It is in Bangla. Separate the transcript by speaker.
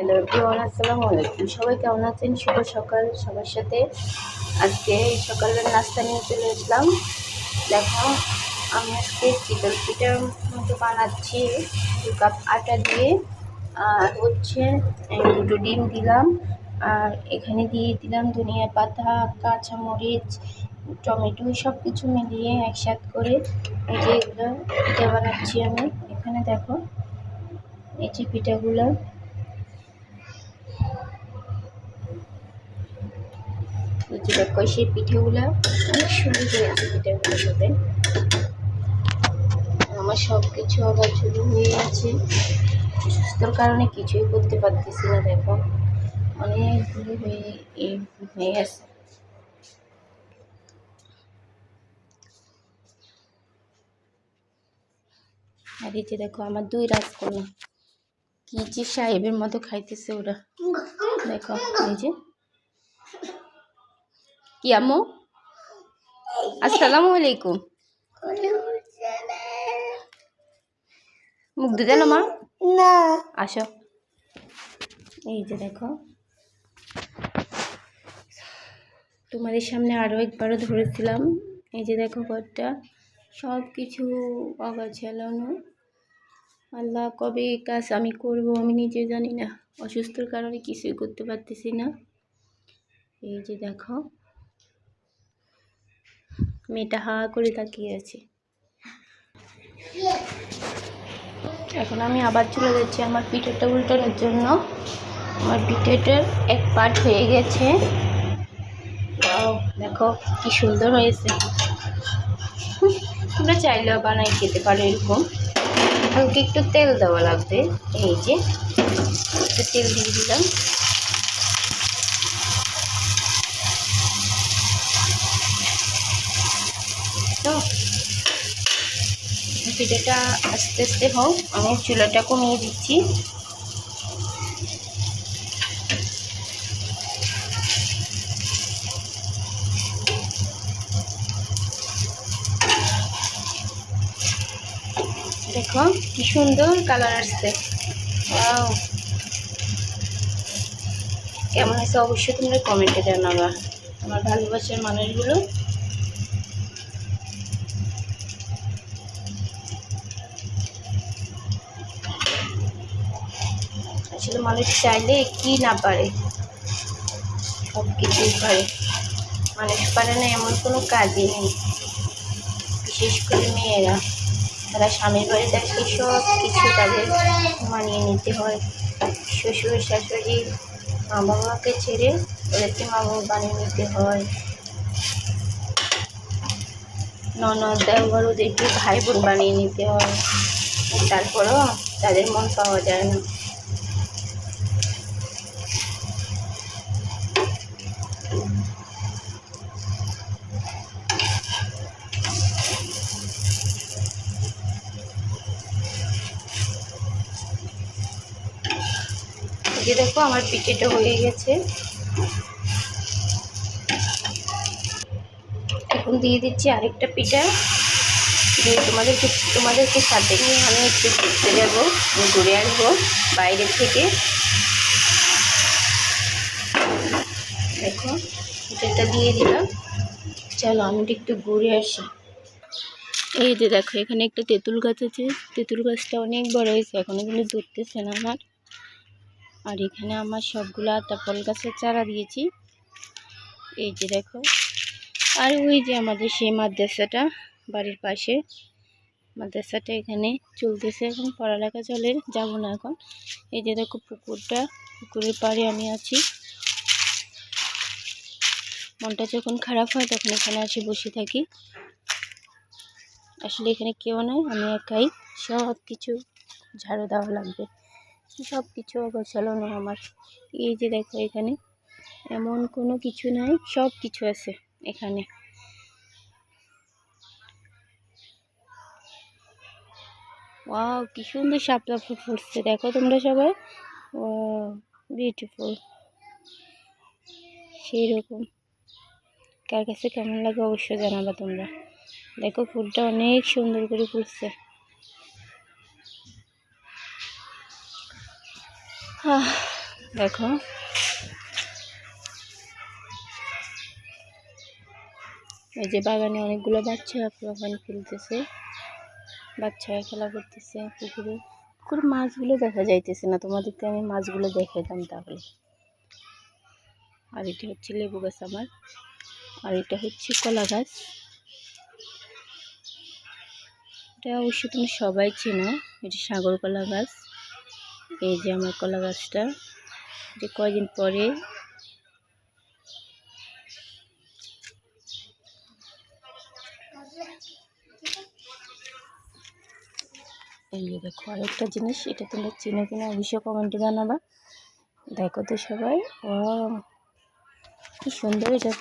Speaker 1: হ্যালো এভরিওয়ান আসসালামু আলাইকুম। সবাই কেমন আছেন? শুভ সকাল। সবার সাথে আজকে সকালের নাস্তা নিয়ে চলে আসলাম। দেখো, আমি আজকে চিতল পিঠার মতো বানাচ্ছি। দু কাপ আটা দিয়ে, আর হচ্ছে দুটো ডিম দিলাম। আর এখানে দিয়ে দিলাম ধনিয়া পাতা, কাঁচামরিচ, টমেটো সব কিছু মিলিয়ে একসাথে করে এই যে এগুলো পিঠা বানাচ্ছি আমি। এখানে দেখো, এই যে পিঠাগুলো। এই যে সেই পিঠেগুলো অনেক সুন্দর হয়েছে পিঠেগুলো সাথে আমার সব কিছু আবার শুরু হয়ে গেছে। সুস্থর কারণে কিছুই করতে পারতেছি না, দেখো। অনেকগুলো হয়ে হয়ে গেছে। আর এই যে দেখো, আমার দুই রাজকন্যা। কি যে সাহেবের মতো খাইতেছে ওরা। দেখো, এই যে কি আম্মু? আসসালামু আলাইকুম। মুখ ধুতে না মা।
Speaker 2: না।
Speaker 1: আসো। এই যে দেখো। তোমাদের সামনে আরও একবারও ধরেছিলাম। এই যে দেখো ঘরটা। সব কিছু অগাছালানো। আল্লাহ কবে এই কাজ আমি করব আমি নিজে জানি না। অসুস্থর কারণে কিছুই করতে পারতেছি না। এই যে দেখো। মেয়েটা হা করে তাকিয়ে আছে। এখন আমি আবার চলে যাচ্ছি আমার পিঠেটা উল্টানোর জন্য। আমার পিঠেটার এক পার্ট হয়ে গেছে। দেখো কি সুন্দর হয়েছে। তোমরা চাইলেও বানাই খেতে পারো এরকম। হালকা একটু তেল দেওয়া লাগবে। এই যে তেল দিয়ে দিলাম তো পিঠাটা আস্তে আস্তে হোক, আমি চুলাটা কমিয়ে দিচ্ছি। দেখো কি সুন্দর কালার আসছে! কেমন আছে অবশ্যই তোমরা কমেন্টে জানাবা। আমার ভালোবাসার মানুষগুলো আসলে মানুষ চাইলে কি না পারে? সব কিছুই পারে। মানুষ পারে না এমন কোনো কাজই নেই। বিশেষ করে মেয়েরা। তারা স্বামীর বাড়িতে আসলে সব কিছু তাদের মানিয়ে নিতে হয়। শ্বশুর, শাশুড়ি মা বাবাকে ছেড়ে ওদেরকে মা বাবা বানিয়ে নিতে হয়। ননদ দেওয়ার ওদেরকে ভাই বোন বানিয়ে নিতে হয়। তারপরেও তাদের মন পাওয়া যায় না। যে দেখো, আমার পিঠেটা হয়ে গেছে। এখন দিয়ে দিচ্ছি আরেকটা পিঠা। দিয়ে তোমাদেরকে তোমাদেরকে সাথে নিয়ে আমি একটু ঘুরতে যাব, ঘুরে আসব বাইরে থেকে। দেখো, পিঠাটা দিয়ে দিলাম। চলো, আমি একটু ঘুরে আসি। এই যে দেখো, এখানে একটা তেঁতুল গাছ আছে। তেঁতুল গাছটা অনেক বড় হয়েছে, এখনও কিন্তু ধরতেছে না আমার। আর এখানে আমার সবগুলা তাপল গাছের চারা দিয়েছি। এই যে দেখো। আর ওই যে আমাদের সেই মাদ্রাসাটা বাড়ির পাশে। মাদ্রাসাটা এখানে চলতেছে এখন, পড়ালেখা চলে, যাব না এখন। এই যে দেখো পুকুরটা, পুকুরের পাড়ে আমি আছি। মনটা যখন খারাপ হয় তখন এখানে আসি বসে থাকি। আসলে এখানে কেউ নাই, আমি একাই। সব কিছু ঝাড়ু দেওয়া লাগবে। সব কিছু অগোছালো আমার। এই যে দেখো এখানে, এমন কোনো কিছু নাই সব কিছু আছে এখানে। ওয়াও, কি সুন্দর শাপলা ফুটছে, দেখো তোমরা সবাই। ও বিউটিফুল সেই রকম কার কাছে কেমন লাগে অবশ্যই জানাবা তোমরা। দেখো ফুলটা অনেক সুন্দর করে ফুটছে। দেখো। এই যে বাগানে অনেকগুলো বাচ্চা পোলাপান খেলতেছে। বাচ্চারা খেলা করতেছে পুকুরে। পুকুরে মাছগুলো দেখা যাইতেছে না। তোমাদেরকে আমি মাছগুলো দেখাইতাম তাহলে। আর এটা হচ্ছে লেবু গাছ আমার। আর এটা হচ্ছে কলা গাছ। এটা অবশ্য তুমি সবাই চেনো। এটা সাগর কলা গাছ। এই যে আমার কলা গাছটা। যে কয়দিন পরে এই দেখো আরেকটা জিনিস, এটা তোমরা চিনো কিনা অবশ্যই কমেন্টে জানাবা। দেখো তো সবাই ও কি সুন্দর এটা